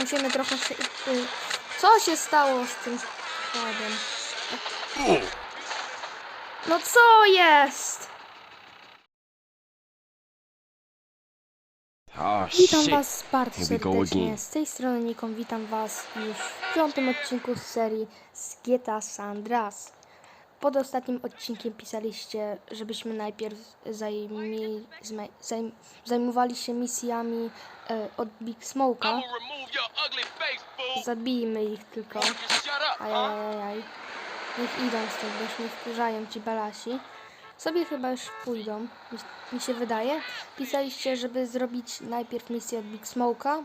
Musimy trochę się... y, Co się stało z tym składem? No co jest? Oh Witam shit. Was bardzo serdecznie. Z tej strony Nikon, witam Was już w piątym odcinku z serii z GTA San Andreas. Pod ostatnim odcinkiem pisaliście, żebyśmy najpierw zajmi, zajm, zajmowali się misjami e, od Big Smoke'a. Zabijmy ich tylko. Ajajajaj. Niech idą stąd, bo już mnie wkurzają ci balasi. Sobie chyba już pójdą, mi, mi się wydaje. Pisaliście, żeby zrobić najpierw misję od Big Smoke'a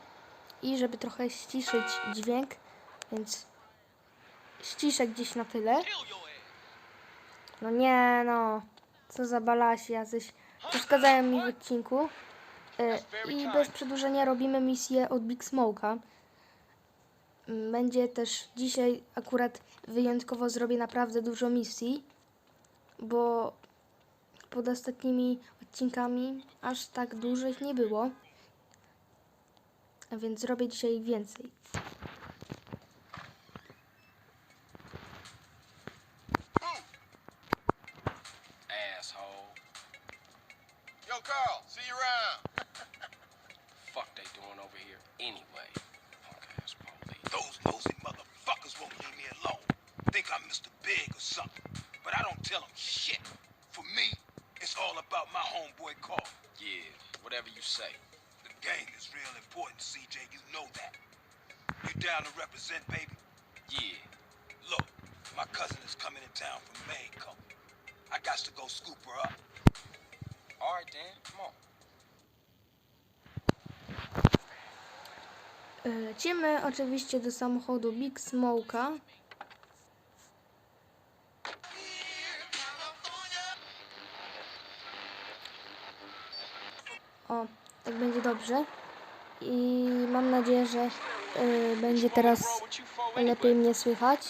i żeby trochę ściszyć dźwięk, więc ściszę gdzieś na tyle. No nie no, co za balasi jacyś. Przeszkadzają mi w odcinku. E, I bez przedłużenia robimy misję od Big Smoke'a. Mm, Będzie też dzisiaj akurat wyjątkowo zrobię naprawdę dużo misji, bo pod ostatnimi odcinkami aż tak dużych nie było. A więc zrobię dzisiaj więcej. Down to represent, baby? Yeah. Look, my cousin is coming in town from Mexico. I got to go scoop her up. All right, then. Come on. E, Lecimy oczywiście do samochodu Big Smoke'a. O, tak będzie dobrze. I mam nadzieję, że e, będzie teraz lepiej mnie słychać.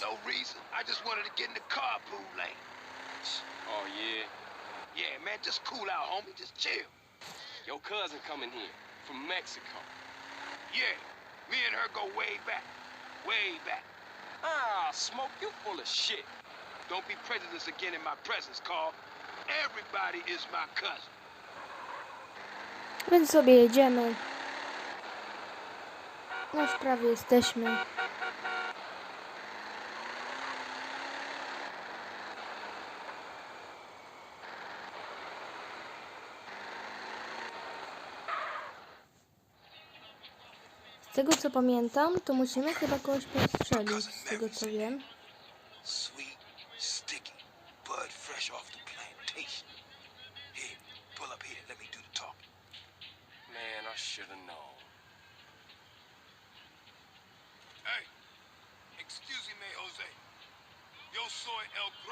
Your cousin coming here from Mexico. Yeah, me and her go way back. Way back. Ah, smoke you full of shit. Don't be prejudiced again in my presence, Carl. Everybody is my cousin. Więc sobie jedziemy. No już prawie jesteśmy. Z tego co pamiętam, to musimy chyba kogoś postrzelić, z tego co wiem.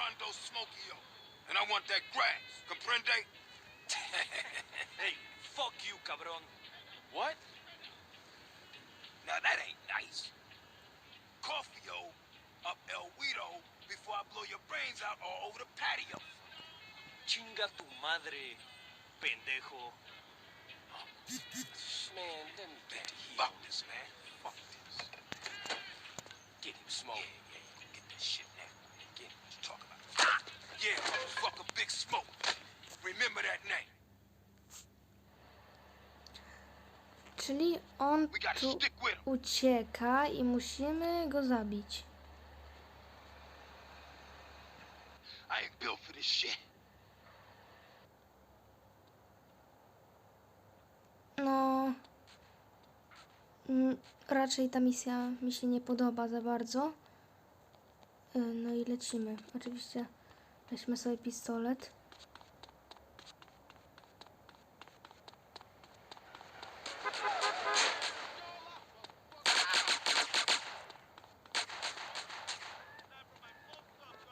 El Grando Smokio, and I want that grass. Comprende? Hey, fuck you, cabron. What? Now that ain't nice. Coffee-o up El Guido before I blow your brains out all over the patio. Chinga tu madre, pendejo. Man, let me get to here. Fuck this, man. Fuck this. Get him smoke. Yeah, Smoke. Remember that name. Czyli on tu ucieka i musimy go zabić. I ain't built for this shit. No. mm, Raczej ta misja mi się nie podoba za bardzo. Y, No i lecimy. Oczywiście weźmy sobie pistolet.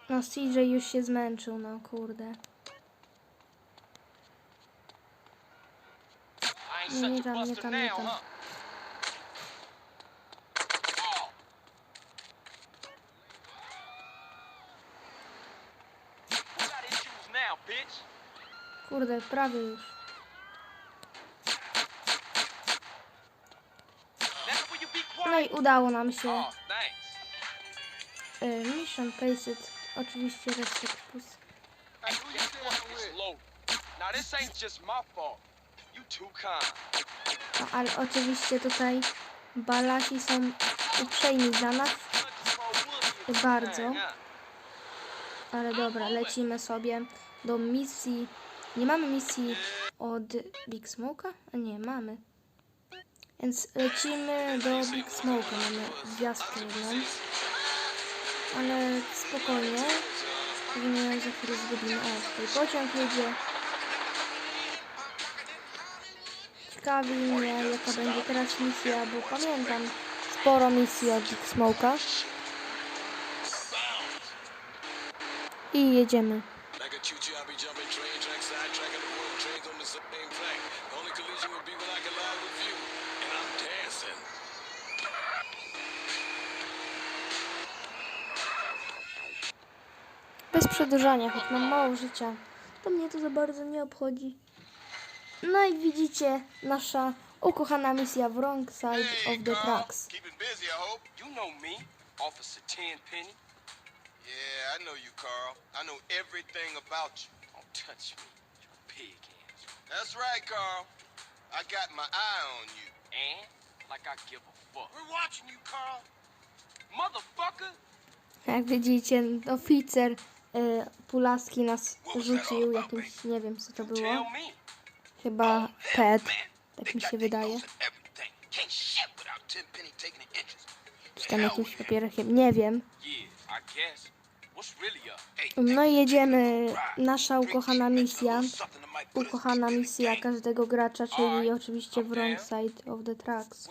No CJ już się zmęczył, no kurde. Ain't Nie, nie tam, nie tam, nie tam. Kurde, prawie już. No i udało nam się. Y, mission Paced. Oczywiście Respect Plus. No, ale oczywiście tutaj balasi są uprzejmi dla nas. Bardzo. Ale dobra, lecimy sobie do misji. Nie mamy misji od Big Smoke'a? Nie, mamy. Więc lecimy do Big Smoke'a. Mamy gwiazdkę jedną. Ale spokojnie. Pewnie za chwilę zgubimy. O, tutaj pociąg jedzie. Ciekawi mnie, jaka będzie teraz misja, bo pamiętam sporo misji od Big Smoke'a. I jedziemy. Like a choo-choo, I'll be jumping train track, side tracking the world trains on the same track. The only collision would be when I collide with you, and I'm dancing. Bez przedłużania, choć mam mało życia. To mnie to za bardzo nie obchodzi. No i widzicie, nasza ukochana misja w Wrong Side of the. Tracks. Yeah, I know you, Carl. I know everything about you. Don't touch me, you pig hands. That's right, Carl. I got my eye on you. And like I give a fuck. We're watching you, Carl. Motherfucker! Jak widzicie, oficer y, Pulaski nas rzucił jakimś, nie wiem co to było. Chyba pet, tak mi się wydaje. Czy tam jakimś papierkiem, nie wiem. No i jedziemy, nasza ukochana misja. Ukochana misja każdego gracza, czyli oczywiście Wrong Side of the Tracks.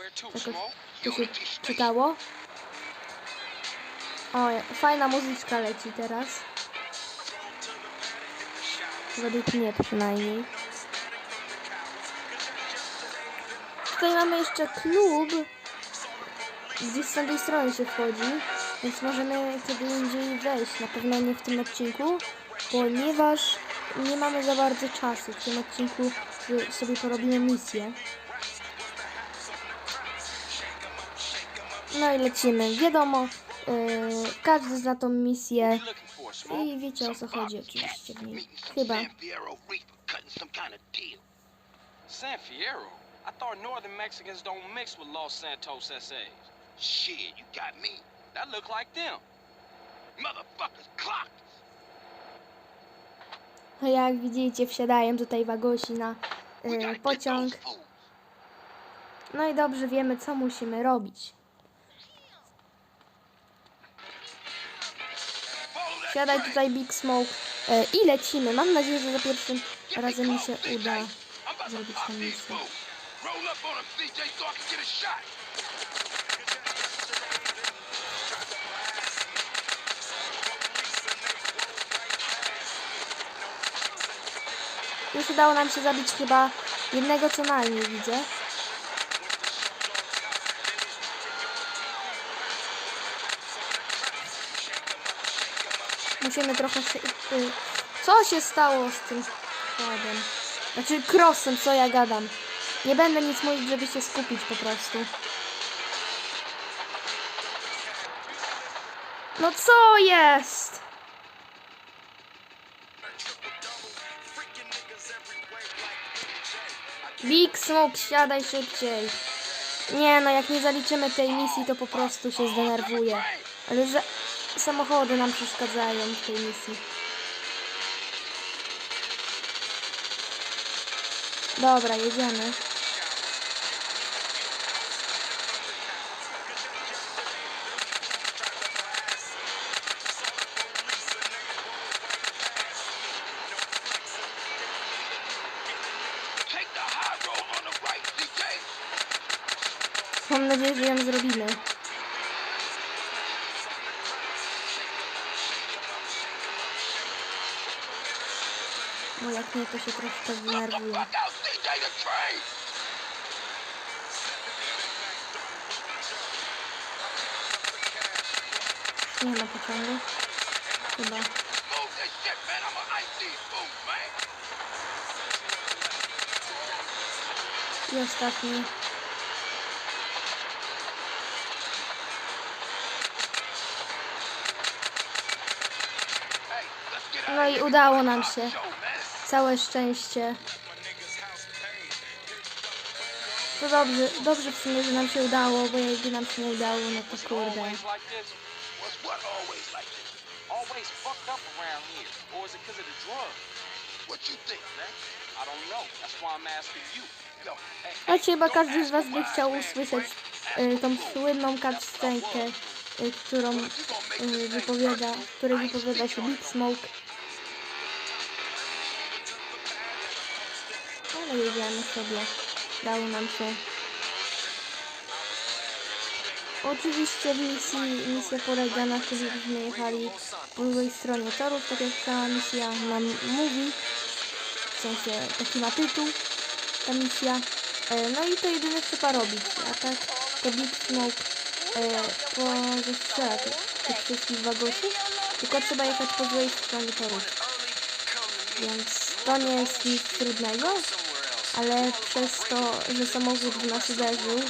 To, Jakoś to się czytało. O, fajna muzyczka leci teraz. Według mnie przynajmniej. Tutaj mamy jeszcze klub. Gdzieś z tamtej strony się wchodzi, więc możemy kiedy indziej wejść. Na pewno nie w tym odcinku, ponieważ nie mamy za bardzo czasu. W tym odcinku sobie porobimy misję. No i lecimy. Wiadomo, każdy zna tą misję i wiecie o co chodzi oczywiście w niej. Chyba. San Fierro? I thought northern Mexicans don't mix with Los Santos SAs. Shit, you got me. That look like them. Motherfuckers clocked us. Jak widzicie, wsiadają tutaj wagosi na get pociąg. No i dobrze wiemy, co musimy robić. Siadaj tutaj Big Smoke yy, i lecimy. Mam nadzieję, że za pierwszym razem mi się uda zrobić these misję. Już udało nam się zabić chyba jednego co najmniej, widzę. Musimy trochę się... y, Co się stało z tym kładem? Znaczy crossem, co ja gadam. Nie będę nic mówić, żeby się skupić po prostu. No co jest? Big Smoke, siadaj szybciej. Nie no, jak nie zaliczymy tej misji, to po prostu się zdenerwuję. Ale że samochody nam przeszkadzają w tej misji. Dobra, jedziemy. Mam nadzieję, że ją zrobimy. CJ the? Nie ma pociągu. Chyba. I ostatni. No i udało nam się. Całe szczęście. To dobrze, dobrze w sumie, że nam się udało, bo jakby nam się nie udało, no to kurde. Znaczy chyba każdy z was by chciał usłyszeć y, tą słynną cutscenkę, y, którą y, wypowiada, której wypowiada się Big Smoke. Ale jedziemy sobie. Dało nam się. Oczywiście misji, misja polega na tym, żebyśmy jechali po złej stronie torów, tak jak cała misja nam mówi. W sensie taki ma tytuł ta misja. E, No i to jedyne trzeba robić. A tak to Big Smoke e, pozestrzela tych, tych wszystkich wagosów. Tylko trzeba jechać po złej stronie torów. Więc to nie jest nic trudnego. Ale przez to, że samochód w nas uderzył,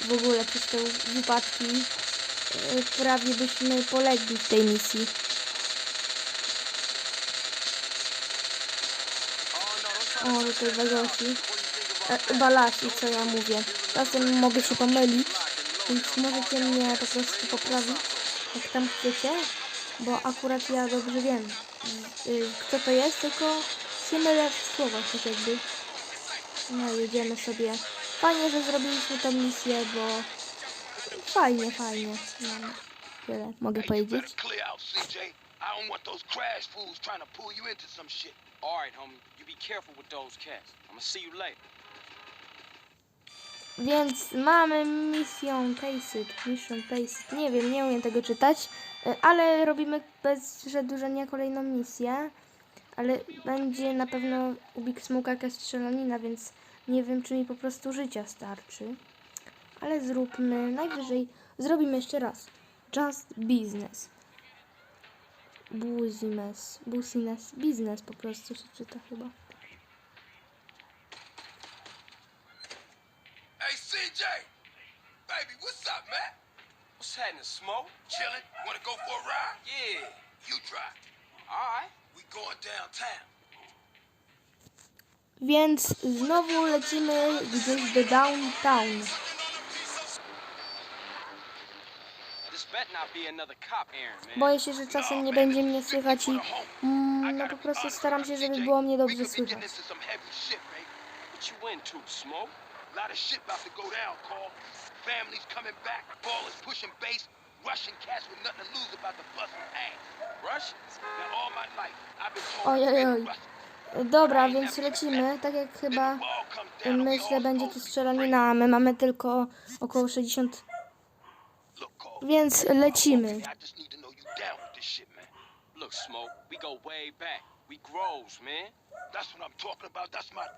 w ogóle przez te wypadki, e, prawie byśmy polegli w tej misji. O, tutaj wagosi. E, balasi, co ja mówię. Czasem mogę się pomylić, więc możecie mnie po prostu poprawić, jak tam chcecie, bo akurat ja dobrze wiem, y, kto to jest, tylko się mylę w słowach, tak jakby. No, jedziemy sobie. Fajnie, że zrobiliśmy tę misję, bo fajnie, fajnie. No, tyle mogę powiedzieć. I don't want those crash fools trying to pull you into some shit. Alright, homie. You be careful with those cats. I'm gonna see you later. Więc mamy Mission Paced, Mission Paced, nie wiem, nie umiem tego czytać, y, ale robimy bez przedłużenia kolejną misję, ale będzie na pewno u Big jakaś strzelanina, więc nie wiem, czy mi po prostu życia starczy, ale zróbmy, najwyżej zrobimy jeszcze raz, Just Business, Business, Business, Business po prostu się czyta chyba. Hey, CJ! Baby, what's up, man? What's happening, Smoke? Chillin'? Wanna go for a ride? Yeah. You drive. Alright. We going downtown. Więc znowu lecimy gdzieś do downtown. Boję się, że czasem nie będzie mnie słychać i mm, no po prostu staram się, żeby było mnie dobrze słychać. told Oj, to. Dobra, więc lecimy. Tak jak chyba myślę, będzie tu strzelanina, my mamy tylko około 60, Look, Carl, więc lecimy.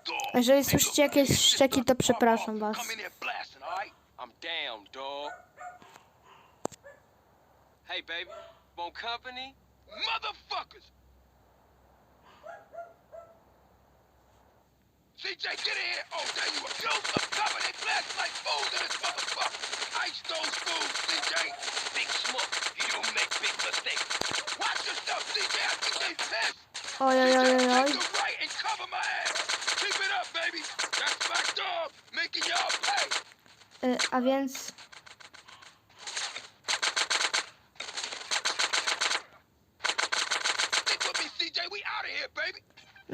To. Jeżeli słyszycie jakieś szczeki, to przepraszam was. Hey, baby. Want company? Motherfuckers! CJ, get in here! Oh, there you are. Yo, some cover. They blasting like fools in this motherfucker. Ice those fools, CJ. Big smoke. You don't make big mistakes. Watch yourself, CJ. I think they pissed. Oj, oj, oj, oj, oj. Take the right and cover my ass. Keep it up, baby. That's my dog making y'all pay. Y, A więc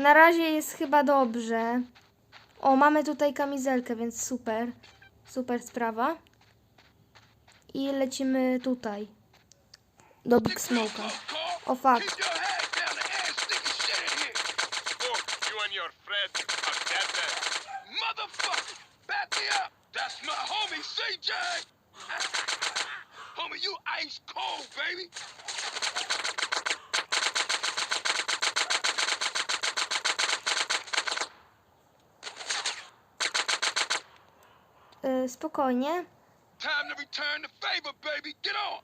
na razie jest chyba dobrze. O, mamy tutaj kamizelkę, więc super. Super sprawa. I lecimy tutaj. Do Big Smoke'a. O fuck. Homie, you ice cold, baby. Y, spokojnie. Time to return the favor, baby. Get on.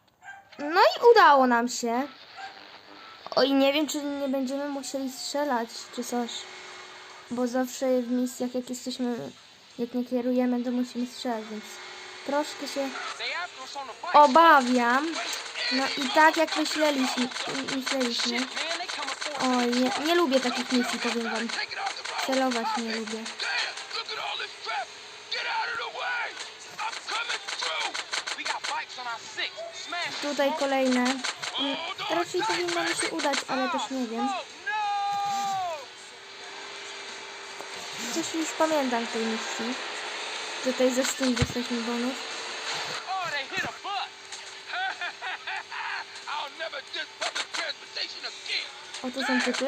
No i udało nam się. O i nie wiem, czy nie będziemy musieli strzelać, czy coś. Bo zawsze w misjach, jak jesteśmy, jak nie kierujemy, to musimy strzelać, więc troszkę się obawiam. No i tak jak myśleliśmy, myśleliśmy. Oj, nie, nie lubię takich misji, powiem wam. Celować nie lubię. Look at all this traffic. Get out of the way. I'm coming through. We got bikes on our six. Smash Tutaj kolejne. Mm, Hold on Raczej powinno mi się udać, ale też nie wiem. Oh, no! Coś już pamiętam tej misji. Tutaj ze Steam dostaliśmy bonus. Oh. Oto są typy.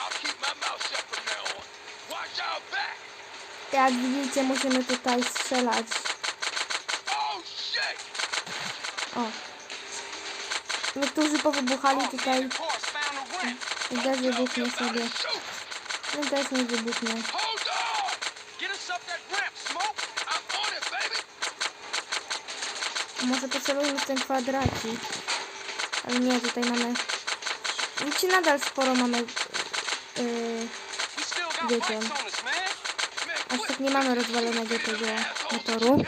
I'll keep my mouth shut from now on. Watch out back. Jak widzicie, musimy tutaj strzelać. Oh. O. Niektórzy powybuchali tutaj. I też wybuchnie sobie. Shoot. No też nie wybuchnie. Może pocelujmy w ten kwadracik. Ale nie, tutaj mamy... Widzicie, nadal sporo mamy... Yy. Man, aż tak nie mamy rozwalonego tego motoru.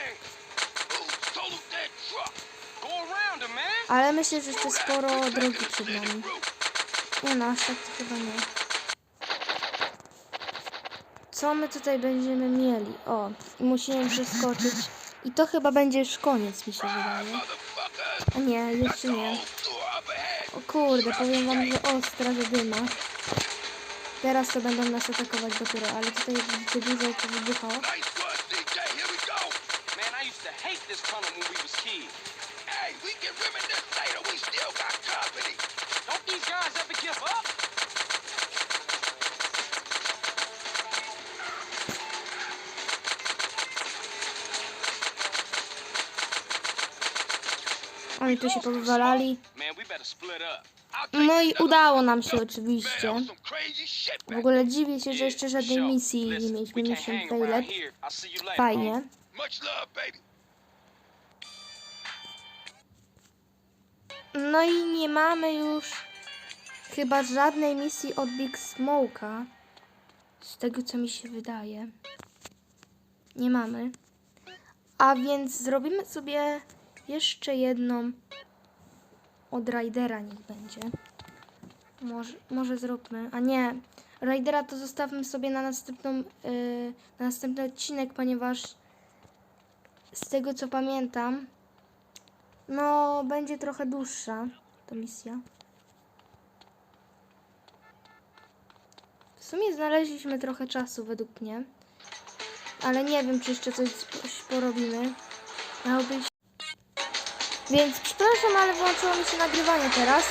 Ale myślę, że jeszcze sporo drogi przed nami. Nie no, aż tak to chyba nie. Co my tutaj będziemy mieli? O, musimy przeskoczyć. I to chyba będzie już koniec, mi się wydaje. A nie, jeszcze nie. O kurde, powiem wam, że ostra zadyma. Teraz to będą nas atakować dopiero, ale tutaj widzicie dużo wybuchało. Nice one, DJ. Here we go. Man, I used to hate this tunnel when we was kids. Hey, we can reminisce later. We still got company. Don't these guys ever give up? Oni tu się powywalali. No i udało nam się oczywiście. W ogóle dziwię się, że jeszcze żadnej misji nie mieliśmy. Mission failed. Fajnie. baby. No i nie mamy już chyba żadnej misji od Big Smoke'a. Z tego co mi się wydaje. Nie mamy. A więc zrobimy sobie jeszcze jedną od Raidera niech będzie. Może, może zróbmy. A nie. Raidera to zostawmy sobie na następną yy, na następny odcinek, ponieważ z tego co pamiętam no, będzie trochę dłuższa ta misja. W sumie znaleźliśmy trochę czasu według mnie. Ale nie wiem, czy jeszcze coś, porobimy. Miało być... Więc przepraszam, ale włączyło mi się nagrywanie teraz.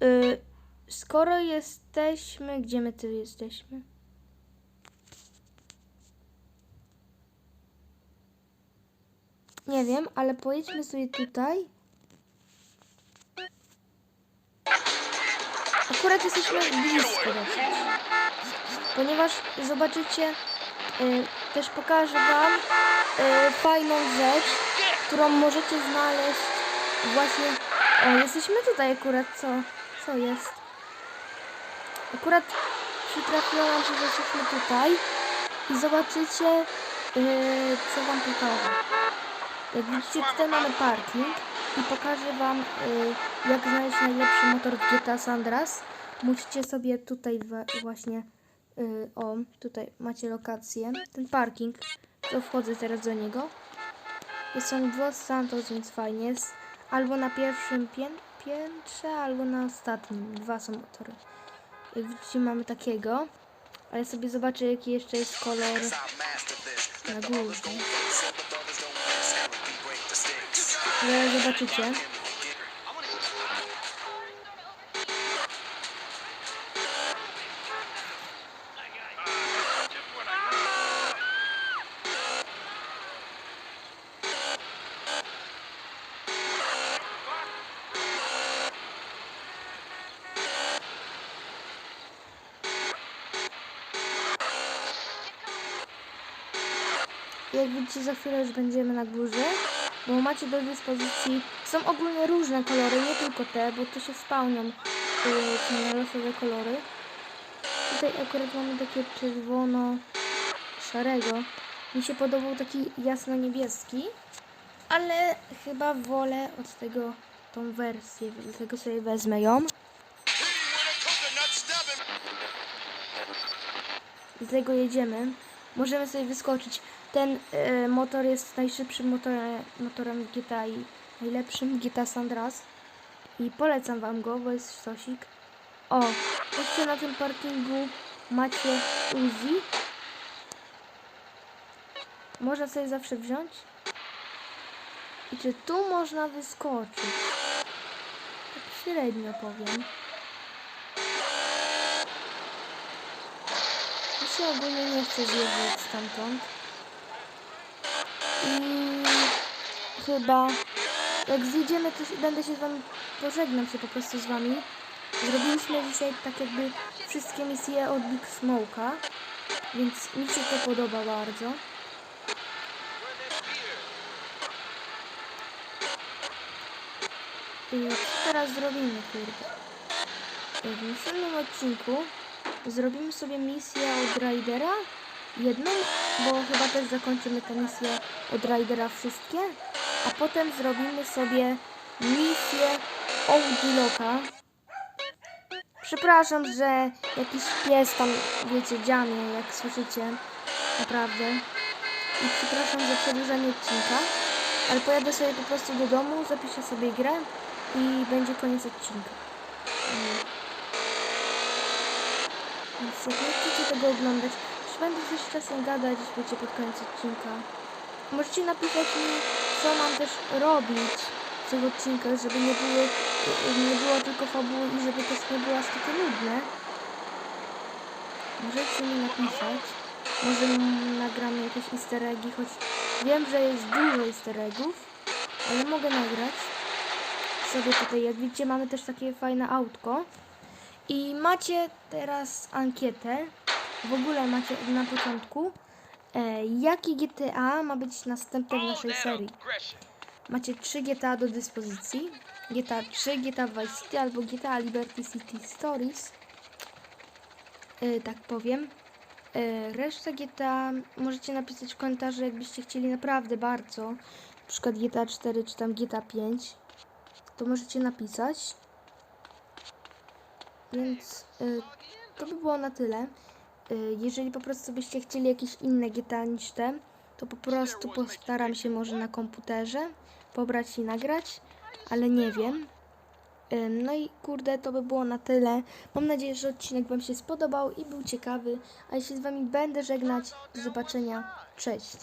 Yy, skoro jesteśmy... Gdzie my tu jesteśmy? Nie wiem, ale pojedźmy sobie tutaj. Akurat jesteśmy blisko. Ponieważ zobaczycie, y, też pokażę Wam y, fajną rzecz, którą możecie znaleźć właśnie... O, jesteśmy tutaj akurat, co? Co jest? Akurat przytrafiło nam się, że jesteśmy tutaj i zobaczycie, y, co Wam pokażę. Jak widzicie, tutaj mamy parking i pokażę Wam, y, jak znaleźć najlepszy motor w GTA San Andreas. Musicie sobie tutaj właśnie, y, o, tutaj macie lokację, ten parking, to wchodzę teraz do niego. W Los Santos, więc fajnie. Jest albo na pierwszym pię piętrze, albo na ostatnim. Dwa są motory. Jak widzicie, mamy takiego. Ale sobie zobaczę, jaki jeszcze jest kolor na górze. Ale zobaczycie. Jak widzicie, za chwilę już będziemy na górze, bo macie do dyspozycji, są ogólnie różne kolory, nie tylko te, bo to się spełnią yy, te losowe kolory. Tutaj akurat mamy takie czerwono-szarego. Mi się podobał taki jasno-niebieski, ale chyba wolę od tego tą wersję, dlatego sobie wezmę ją. Z tego jedziemy. Możemy sobie wyskoczyć. Ten e, motor jest najszybszym motorem, motorem GTA i najlepszym GTA San Andreas. I polecam wam go, bo jest sztosik. O, jeszcze na tym parkingu macie Uzi. Można sobie zawsze wziąć. I czy tu można wyskoczyć? Tak średnio powiem. Mi się ogólnie nie chce zjeżdżać stamtąd. I chyba jak zjedziemy, to będę się z wami, pożegnam się po prostu z wami. Zrobiliśmy dzisiaj tak jakby wszystkie misje od Big Smoke'a, więc mi się to podoba bardzo. I teraz zrobimy, kurde? W następnym odcinku zrobimy sobie misję od Raidera. Jedną, bo chyba też zakończymy tę misję od Raidera wszystkie. A potem zrobimy sobie misję Oudiloka. Przepraszam, że jakiś pies tam, wiecie, dziamie, jak słyszycie. Naprawdę. I przepraszam za przedłużenie odcinka. Ale pojadę sobie po prostu do domu, zapiszę sobie grę i będzie koniec odcinka. Mm. Więc jak nie chcecie tego oglądać, będę coś czasem gadać, wiecie, pod koniec odcinka. Możecie napisać mi, co mam też robić w tych odcinkach, żeby nie były, nie było tylko fabuły i żeby też nie było aż takie nudne. Możecie mi napisać. Może nagramy jakieś easter eggi, choć wiem, że jest dużo easter eggów, ale mogę nagrać sobie tutaj. Jak widzicie, mamy też takie fajne autko. I macie teraz ankietę. W ogóle macie na początku. E, jaki GTA ma być następny w naszej serii? Macie 3 GTA do dyspozycji. GTA 3, GTA Vice City albo GTA Liberty City Stories. E, tak powiem. E, resztę GTA możecie napisać w komentarzu, jakbyście chcieli naprawdę bardzo. Na przykład GTA 4 czy tam GTA 5. To możecie napisać. Więc y, to by było na tyle. Y, jeżeli po prostu byście chcieli jakieś inne GTA niż te, to po prostu postaram się może na komputerze pobrać i nagrać, ale nie wiem. No i kurde, to by było na tyle. Mam nadzieję, że odcinek Wam się spodobał i był ciekawy. A jeśli z Wami będę żegnać, do zobaczenia. Cześć.